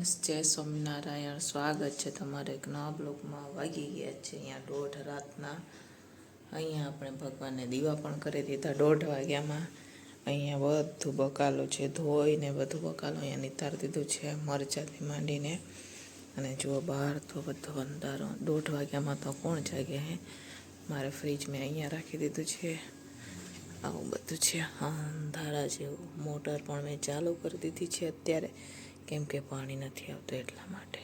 Friends, જય સ્વામિનારાયણ. સ્વાગત છે તમારે નવા બ્લોગમાં. વાગી ગયા છે અહીંયા દોઢ રાતના. અહીંયા આપણે ભગવાનને દીવા પણ કરી દીધા દોઢ વાગ્યામાં. અહીંયા બધું બકાલો છે ધોઈને બધું બકાલો અહીંયા નિતાર દીધું છે મરચાથી માંડીને અને જુઓ બહાર તો બધો અંધારો. દોઢ વાગ્યામાં તો કોણ જાગે, હે? મારે ફ્રીજ મેં અહીંયા રાખી દીધું છે. આવું બધું છે. અંધારા જેવું. મોટર પણ મેં ચાલુ કરી દીધી છે અત્યારે. કેમ કે પાણી નથી આવતું એટલા માટે.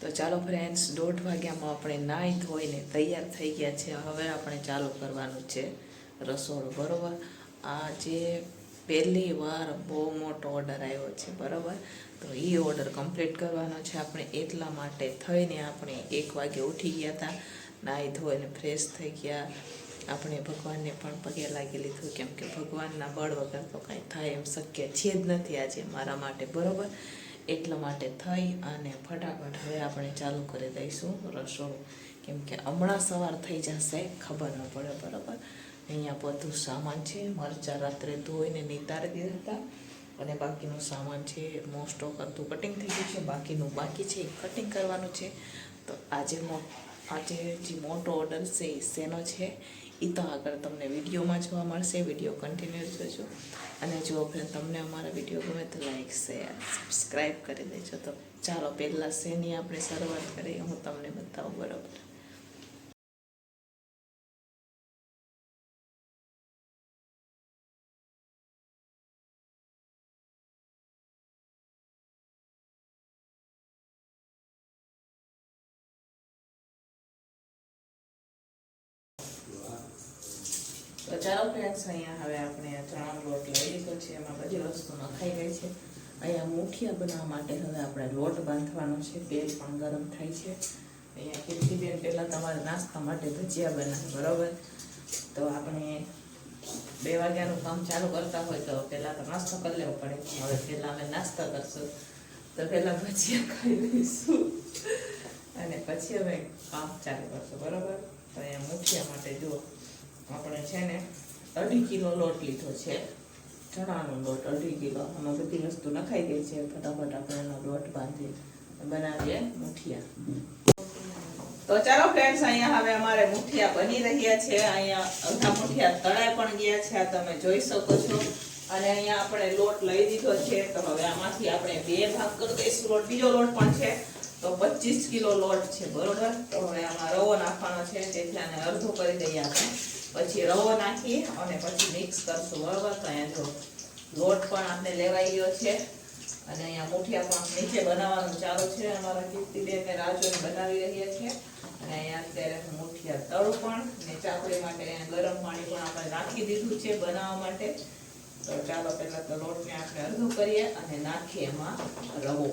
તો ચાલો ફ્રેન્ડ્સ દોઢ વાગ્યામાં આપણે નાહી ધોઈને તૈયાર થઈ ગયા છે. હવે આપણે ચાલુ કરવાનું છે રસોડું, બરોબર? જે પહેલી વાર બહુ મોટો ઓર્ડર આવ્યો છે, બરોબર? તો એ ઓર્ડર કમ્પ્લીટ કરવાનો છે. આપણે એટલા માટે થઈને આપણે એક વાગે ઉઠી ગયા હતા. નાહી ધોઈને ફ્રેશ થઈ ગયા. આપણે ભગવાનને પણ પગે લાગી લીધું, કેમ કે ભગવાનના બળ વગર તો કાંઈ થાય એમ શક્ય છે જ નથી આજે મારા માટે, બરોબર? એટલા માટે થઈ અને ફટાફટ હવે આપણે ચાલુ કરી દઈશું રસોડું. કેમ કે હમણાં સવાર થઈ જશે, ખબર ન પડે, બરોબર? અહીંયા બધું સામાન છે, મરચાં રાત્રે ધોઈને નિતારી દીધા હતા. અને બાકીનું સામાન છે મોસ્ટ ઓફ અડધું કટિંગ થઈ ગયું છે, બાકીનું બાકી છે એ કટિંગ કરવાનું છે. તો આજે આજે જે મોટો ઓર્ડર છે, એ શેનો છે? એ તો આગળ તમને વિડીયોમાં જોવા મળશે, વીડિયો કન્ટિન્યુ જોજો. અને જો ફ્રેન્ડ તમને અમારા વીડિયો ગમે તો લાઈક શેર સબસ્ક્રાઈબ કરી દેજો. તો ચાલો, પહેલાં શેની આપણે શરૂઆત કરીએ? હું તમને બતાવું, બરાબર? ચાલો ફ્રેન્ડ્સ અહીંયા હવે આપણે ચણાનો લોટ લઈ લીધો છે. એમાં બધી વસ્તુ નખાઈ ગઈ છે. અહીંયા મુઠિયા બનાવવા માટે હવે આપણે લોટ બાંધવાનો છે. તેલ પણ ગરમ થાય છે. અહીંયા કીર્તિબેન પહેલાં તમારે નાસ્તા માટે ભજીયા બનાવે, બરાબર? તો આપણે બે વાગ્યાનું કામ ચાલુ કરતા હોય તો પહેલાં તો નાસ્તો કરી લેવો પડે. હવે પહેલાં અમે નાસ્તો કરશું. તો પહેલાં ભજીયા ખાઈ લઈશું. અને પછી અમે કામ ચાલુ કરશું, બરાબર? તો અહીંયા મુઠિયા માટે જુઓ. આપણે છે ને અઢી કિલો લોટ લીધો છે. ચણાનો લોટ અઢી કિલો. આમાં બધી વસ્તુ નખાઈ ગઈ છે. ફટાફટ આપણે એનો લોટ બાંધી બનાવીએ મુઠિયા. તો ચાલો ફ્રેન્ડ્સ અહીંયા હવે અમારે મુઠિયા બની રહ્યા છે. અહીંયા અડધા મુઠિયા તળાઈ પણ ગયા છે. આ તમે જોઈ શકો છો. અને અહીંયા આપણે લોટ લઈ દીધો છે. તો હવે આમાંથી આપણે બે ભાગ કરી દઈશું. લોટ, બીજો લોટ પણ છે. તો પચીસ કિલો લોટ છે. બરોબર? તો હવે આમાં રવો નાખવાનો છે. તેથી આને અડધો કરી દઈએ આપણે. પછી રવો નાખીએ અને પછી મિક્સ કરશું. બરોબર? તો અહીંયા જો લોટ પણ આપણે લેવાઈ ગયો છે. અને અહીંયા મુઠિયા પણ નીચે બનાવવાનું ચાલુ છે. અમારા કીર્તિબેન ને રાજુ બનાવી રહ્યા છે. અને અહીંયા અત્યારે મુઠિયા તળું પણ ને ચાકરી માટે અહીંયા ગરમ પાણી પણ આપણે નાખી દીધું છે બનાવવા માટે. તો ચાલો, પહેલાં તો લોટને આપણે અડધું કરીએ અને નાખીએ એમાં રવો.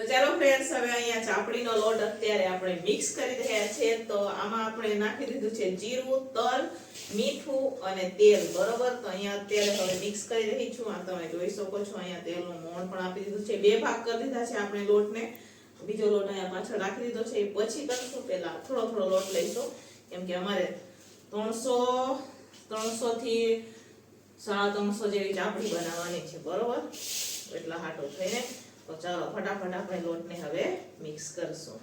તો ચાલો ફ્રેન્ડ્સ હવે અહીંયા ચાપડીનો લોટ અત્યારે આપણે મિક્સ કરી રહ્યા છે. તો આમાં આપણે નાખી દીધું છે જીરું, તલ, મીઠું અને તેલ. બરોબર? તો અહીંયા અત્યારે હવે મિક્સ કરી રહી છું. આ તમે જોઈ શકો છો, અહીંયા તેલનું મોણ પણ આપી દીધું છે. બે ભાગ કરી દીધા છે આપણે લોટને. બીજો લોટ અહીંયા પાછળ રાખી દીધો છે. એ પછી કરશું. પહેલા થોડો થોડો લોટ લઈશું. કેમ કે અમારે ત્રણસો ત્રણસો થી સાડા ત્રણસો જેવી ચાપડી બનાવવાની છે. બરોબર? એટલા હાટો થઈને. તો ચાલો ફટાફટ આપણે લોટને હવે મિક્સ કરશું.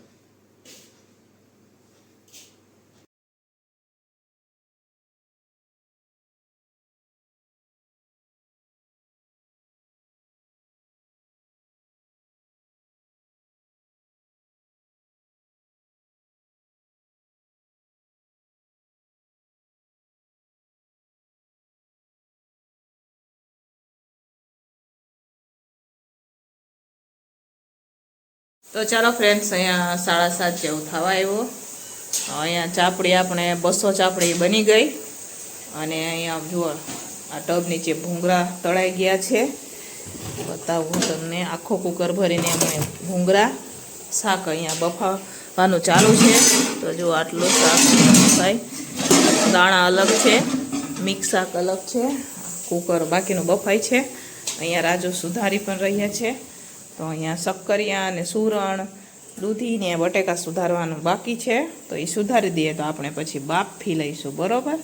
તો ચાલો ફ્રેન્ડ્સ અહીંયા સાડા સાત જેવું થવા આવ્યો. અહીંયા ચાપડી આપણે બસો ચાપડી બની ગઈ. અને અહીંયા જુઓ, આ ટબ નીચે ભૂંગળા તળાઈ ગયા છે. બતાવું તમને, આખો કુકર ભરીને અમે ભૂંગળા, શાક અહીંયા બફાવાનું ચાલુ છે. તો જો આટલું શાક બફાય. દાણા અલગ છે, મિક્સ શાક અલગ છે. કુકર બાકીનું બફાય છે. અહીંયા રાજુ સુધારી પણ રહ્યા છે. તો અહીંયા શક્કરિયા અને સુરણ, દૂધીને બટેકા સુધારવાનું બાકી છે. તો એ સુધારી દઈએ તો આપણે પછી બાફી લઈશું, બરાબર?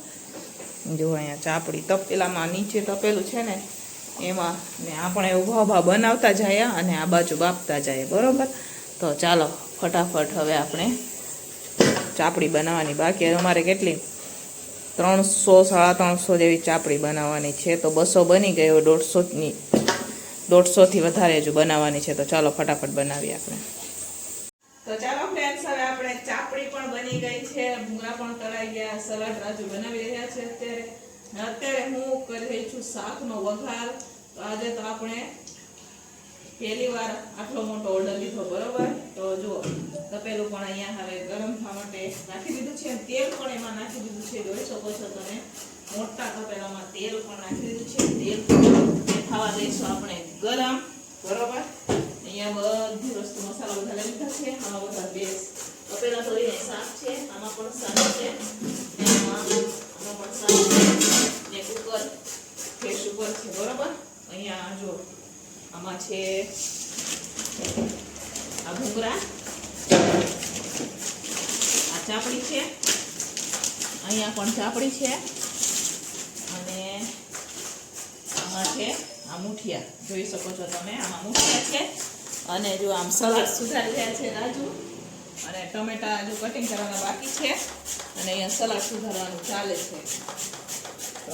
જો અહીંયા ચાપડી તપેલામાં નીચે તપેલું છે ને, એમાં ને આપણે ઊભા ઊભા બનાવતા જઈએ અને આ બાજુ બાફતા જઈએ, બરાબર? તો ચાલો, ફટાફટ હવે આપણે ચાપડી બનાવવાની બાકી. અમારે કેટલી? ત્રણસો, સાડા ત્રણસો જેવી ચાપડી બનાવવાની છે. તો બસો બની ગયો દોઢસોની દોઢસોથી વધારે હજુ બનાવવાની છે, તો ચાલો ફટાફટ બનાવીએ આપણે. તો ચાલો ફ્રેન્ડ્સ હવે આપણે ચાપડી પણ બની ગઈ છે, ભૂંગળા પણ તળાઈ ગયા, સલાડ રાજુ બનાવી રહ્યા છે અત્યારે. અત્યારે હું કરી રહી છું શાકનો વઘાર. તો આજે તો આપણે પહેલી વાર આટલો મોટો ઓર્ડર લીધો, બરોબર? તો જુઓ, તપેલું પણ અહીંયા હવે ગરમ થવા માટે નાખી દીધું છે. તેલ પણ એમાં નાખી દીધું છે. જોઈ શકો છો તમે, મોટા તપેલામાં તેલ પણ નાખી દીધું છે. તેલ તે થવા દઈશું આપણે ગરમ, બરોબર? અહીંયા બધી વસ્તુ મસાલા બધા લીધા છે, આમાં બધા બેસ. તપેલા તો શાક છે, આમાં પણ શાક છે આમાં પણ કુકર ગેસ ઉપર છે, બરોબર? અહીંયા જો આમાં છે આ ભૂંગળા આ ચાપડી છે, અહીંયા પણ ચાપડી છે, અને આમાં છે આ મુઠિયા, જોઈ શકો છો તમે, આમાં મુઠિયા છે. અને જો આમ સલાડ સુધારી રહ્યા છે રાજુ. અને ટમેટા હજુ કટિંગ કરવાના બાકી છે. અને અહીંયા સલાડ સુધારવાનું ચાલે છે. તો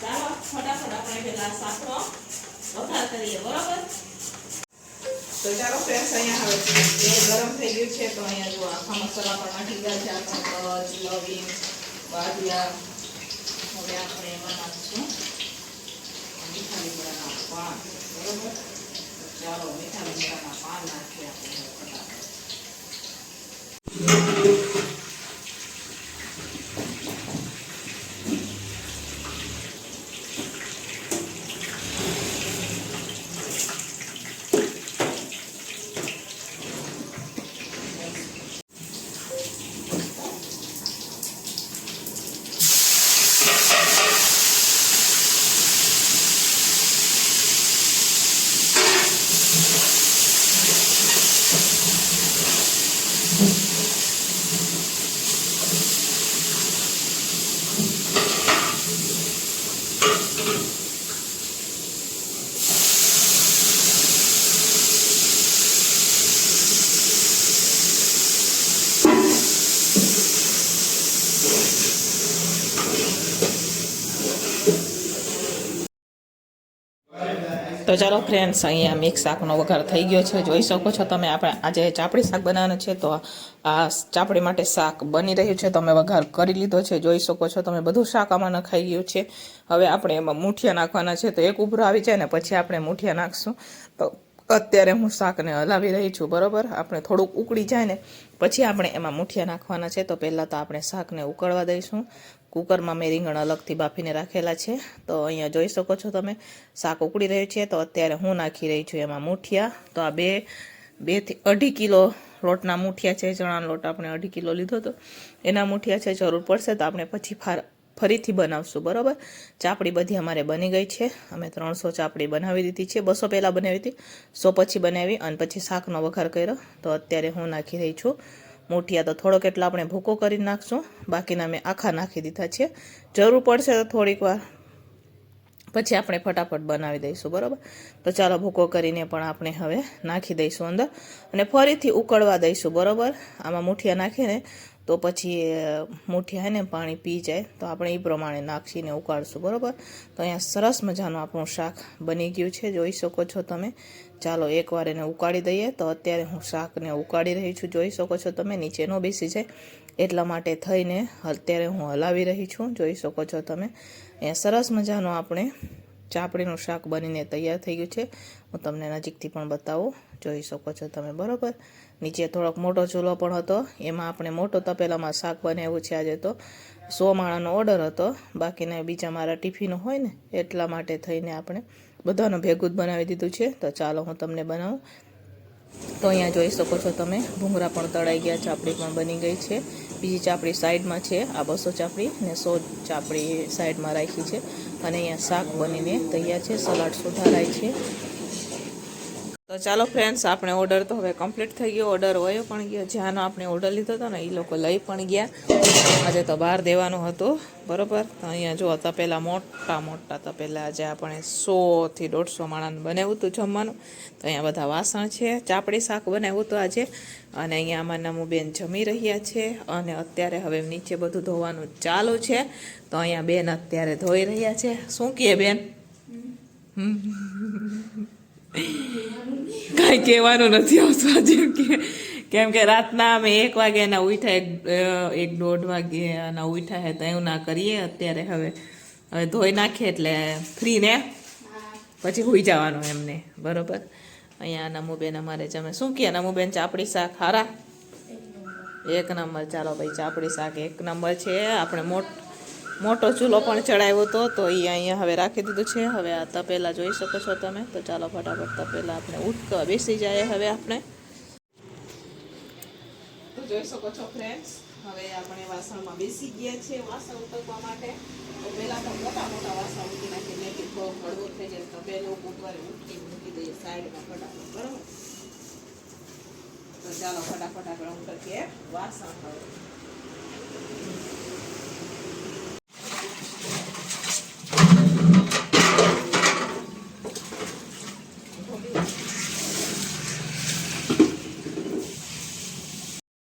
ચાલો, ફટાફટ આપણે પેલા શાકનો વઘાર કરીએ, બરોબર? તો ચાલો ફ્રેન્ડ્સ અહીંયા હવે તેલ ગરમ થઈ ગયું છે, તો અહીંયા જો આખા મસાલા પણ નાખી ગયા છે. આપણે લવિંગ બાદિયા હવે આપણે એમાં નાખીશું. મીઠા લીમડાના પાન બરોબર ચાલો મીઠા લીમડાના પાન નાખીએ. આપણે હવે ફટાફટ તો ચાલો ફ્રેન્ડ્સ અહીંયા મિક્સ શાકનો વઘાર થઈ ગયો છે. જોઈ શકો છો તમે આપણે આજે ચાપડી શાક બનાવવાનું છે તો આ ચાપડી માટે શાક બની રહ્યું છે. તમે વઘાર કરી લીધો છે. જોઈ શકો છો તમે બધું શાક આમાં નખાઈ ગયું છે. હવે આપણે એમાં મૂઠિયા નાખવાના છે. તો એક ઉભરો આવી જાય ને પછી આપણે મૂઠિયા નાખશું. તો અત્યારે હું શાકને હલાવી રહી છું. બરાબર? આપણે થોડુંક ઉકળી જાય ને પછી આપણે એમાં મૂઠિયા નાખવાના છે. તો પહેલાં તો આપણે શાકને ઉકળવા દઈશું. કુકરમાં મેં રીંગણ અલગથી બાફીને રાખેલા છે. તો અહીંયા જોઈ શકો છો તમે, શાક ઉકળી રહ્યું છે. તો અત્યારે હું નાખી રહી છું એમાં મૂઠિયા. તો આ બે બેથી અઢી કિલો લોટના મૂઠિયા છે. ચણાનો લોટ આપણે અઢી કિલો લીધો હતો. એના મૂઠિયા છે, જરૂર પડશે તો આપણે પછી ફાર, ફરીથી બનાવશું, બરાબર? ચાપડી બધી અમારે બની ગઈ છે. અમે ત્રણસો ચાપડી બનાવી દીધી છે. બસો પહેલાં બનાવી હતી. સો પછી બનાવી અને પછી શાકનો વઘાર કર્યો. તો અત્યારે હું નાખી રહી છું. મૂઠિયા તો થોડોક એટલો આપણે ભૂકો કરી નાખશું. બાકીના મેં આખા નાખી દીધા છે. જરૂર પડશે તો થોડીક વાર. પછી આપણે ફટાફટ બનાવી દઈશું, બરાબર? તો ચાલો ભૂકો કરીને પણ આપણે હવે નાખી દઈશું અંદર. અને ફરીથી ઉકળવા દઈશું, બરાબર? આમાં મૂઠિયા નાખીને તો પછી મૂઠિયા ને પાણી પી જાય. તો આપણે એ પ્રમાણે નાખીને ઉકાળશું, બરાબર? તો અહીંયા સરસ મજાનું આપણું શાક બની ગયું છે. જોઈ શકો છો તમે. ચાલો, એકવાર એને ઉકાળી દઈએ. તો અત્યારે હું શાકને ઉકાળી રહી છું. જોઈ શકો છો તમે, નીચે ન બેસી જાય. એટલા માટે થઈને અત્યારે હું હલાવી રહી છું. જોઈ શકો છો તમે. અહીંયા સરસ મજાનું આપણે ચાપડીનું શાક બનીને તૈયાર થઈ ગયું છે. હું તમને નજીકથી પણ બતાવું. જોઈ શકો છો તમે, બરાબર? નીચે થોડોક મોટો ચૂલો પણ હતો. એમાં આપણે મોટો તપેલામાં શાક બનાવ્યું છે આજે તો. સો માળાનો ઓર્ડર હતો. બાકીના બીજા મારા ટિફિનો હોય ને, એટલા માટે થઈને આપણે બધાનું ભેગું જ બનાવી દીધું છે. તો ચાલો હું તમને બનાવું. તો અહીંયા જોઈ શકો છો તમે ભૂંગરા પણ તળાઈ ગયા ચાપડી પણ બની ગઈ છે. બીજી ચાપડી સાઈડમાં છે. આ બસો ચાપડી ને સો ચાપડી સાઈડમાં રાખી છે. અને અહીંયા શાક બનીને તૈયાર છે. સલાડ સુધારાય છે. તો ચાલો ફ્રેન્ડ્સ આપણે ઓર્ડર તો હવે કમ્પ્લીટ થઈ ગયો. ઓર્ડર વયો પણ ગયો. જ્યાંનો આપણે ઓર્ડર લીધો હતો ને એ લોકો લઈ પણ ગયા. આજે તો બહાર દેવાનું હતું. બરોબર? તો અહીંયા જો તપેલા મોટા મોટા તપેલા આજે આપણે સોથી દોઢસો માણાનું બનાવ્યું હતું જમવાનું. તો અહીંયા બધા વાસણ છે ચાપડી શાક બનાવ્યું હતું આજે. અને અહીંયા આમાં બેન જમી રહ્યા છે. અને અત્યારે હવે નીચે બધું ધોવાનું ચાલુ છે. તો અહીંયા બેન અત્યારે ધોઈ રહ્યા છે. શું કહે બેન? કાંઈ કહેવાનું નથી આવતું આજે કે, કેમ કે રાતના અમે એક વાગે એના ઉઠા એક દોઢ વાગે એના ઉઠા હે તો એવું ના કરીએ અત્યારે હવે. હવે ધોઈ નાખીએ એટલે ફ્રી ને. પછી હોઈ જવાનું એમને, બરોબર? અહીંયા નમુબેન અમારે જમે. શું કહે નમુબેન, ચાપડી શાક હારા? એક નંબર. ચાલો ભાઈ, ચાપડી શાક એક નંબર છે. આપણે મોટ મોટો ચૂલો પણ ચડાવ્યો હતો તો એ અહીંયા હવે રાખી દીધું છે. હવે આ તપેલા જોઈ શકો છો તમે. તો ચાલો ફટાફટ તપેલા આપણે ઉઠકવા બેસી જાય હવે આપણે. તો જોઈ શકો છો ફ્રેન્ડ્સ હવે આપણે વાસણમાં બેસી ગયા છે વાસણ ઉતરવા માટે. તો પહેલાં તો મોટા મોટા વાસણ ઉઠી નાખી મેં કે થોડો હળવો થઈ જાય તો બે લોકો ઉઠવારે ઉઠી મૂકી દઈએ સાઈડમાં ફટાફટ, બરાબર? તો ચાલો ફટાફટ આપણે ઉટકીએ વાસણ હવે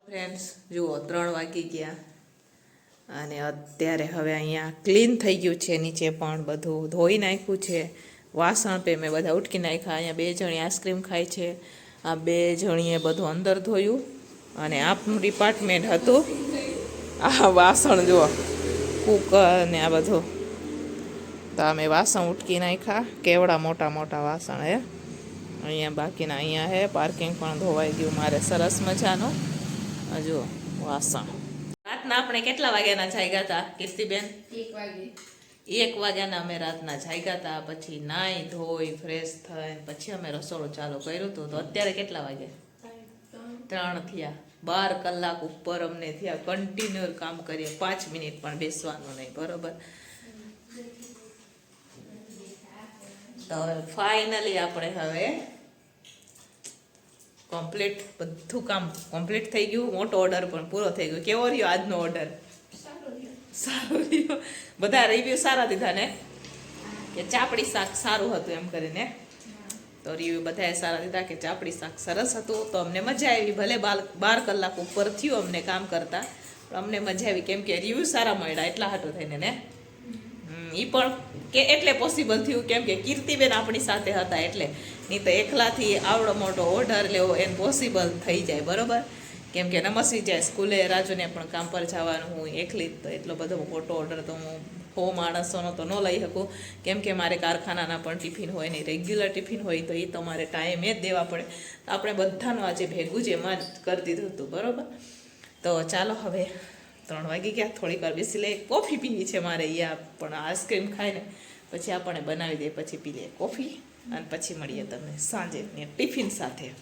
ફ્રેન્ડ્સ જુઓ, ત્રણ વાગી ગયા. અને અત્યારે હવે અહીંયા ક્લીન થઈ ગયું છે, નીચે પણ બધું ધોઈ નાખ્યું છે. વાસણ પે મેં બધા ઉટકી નાખ્યા. અહીંયા બે જણી આઈસ્ક્રીમ ખાય છે. આ બે જણીએ બધું અંદર ધોયું અને આપનું ડિપાર્ટમેન્ટ હતું. આ વાસણ જુઓ, કુકર ને આ બધું. તો અમે વાસણ ઉટકી નાખ્યા. કેવડા મોટા મોટા વાસણ હે. અહીંયા બાકીના અહીંયા હે. પાર્કિંગ પણ ધોવાઈ ગયું. મારે સરસ મજાનું. જુઓ. વાસણ. રાતના આપણે કેટલા વાગ્યાના જાગ્યા હતા કીર્તિબેન? એક વાગે. એક વાગ્યાના અમે રાતના જાગ્યા હતા પછી નાઈ ધોઈ ફ્રેશ થઈ પછી અમે રસોડું ચાલુ કર્યું હતું. તો અત્યારે કેટલા વાગ્યા ત્રણ થયા. બાર કલાક ઉપર અમને થયા. કન્ટિન્યુ કામ કરીએ. પાંચ મિનિટ પણ બેસવાનું નહીં બરોબર? તો હવે ફાઇનલી આપણે હવે કમ્પ્લીટ બધું કામ કમ્પ્લીટ થઈ ગયું. મોટો ઓર્ડર પણ પૂરો થઈ ગયો. કેવો રહ્યો આજનો ઓર્ડર સારો રહ્યો. બધા રિવ્યુ સારા દીધા ને? કે ચાપડી શાક સારું હતું એમ કરીને? તો રિવ્યુ બધાએ સારા દીધા કે ચાપડી શાક સરસ હતું. તો અમને મજા આવી. ભલે બાર બાર કલાક ઉપર થયું અમને કામ કરતા. પણ અમને મજા આવી. કેમ કે રિવ્યુ સારા મળ્યા એટલા હાટું થઈને ને? એ પણ કે એટલે પોસિબલ થયું. કેમ કે કીર્તિબેન આપણી સાથે હતા એટલે. નહીં તો એકલાથી આવડો મોટો ઓર્ડર લેવો એને પોસિબલ થઈ જાય, બરોબર? કેમ કે નમસી જાય સ્કૂલે, રાજુને પણ કામ પર જવાનું, હું એકલી તો એટલો બધો મોટો ઓર્ડર તો હું હો માણસોનો તો ન લઈ શકું. કેમ કે મારે કારખાનાના પણ ટિફિન હોય નહીં રેગ્યુલર ટિફિન હોય તો એ તમારે ટાઈમે જ દેવા પડે. તો આપણે બધાનું આજે ભેગું જ એમાં જ કરી દીધું હતું, બરોબર? તો ચાલો હવે ત્રણ વાગી ગયા, થોડીક વાર બેસી લે કોફી પીવી છે મારે અહીંયા પણ આઈસ્ક્રીમ ખાઈને. પછી આપણે બનાવી દઈએ, પછી પી લઈએ કોફી. અને પછી મળીએ તમને સાંજે ટિફિન સાથે.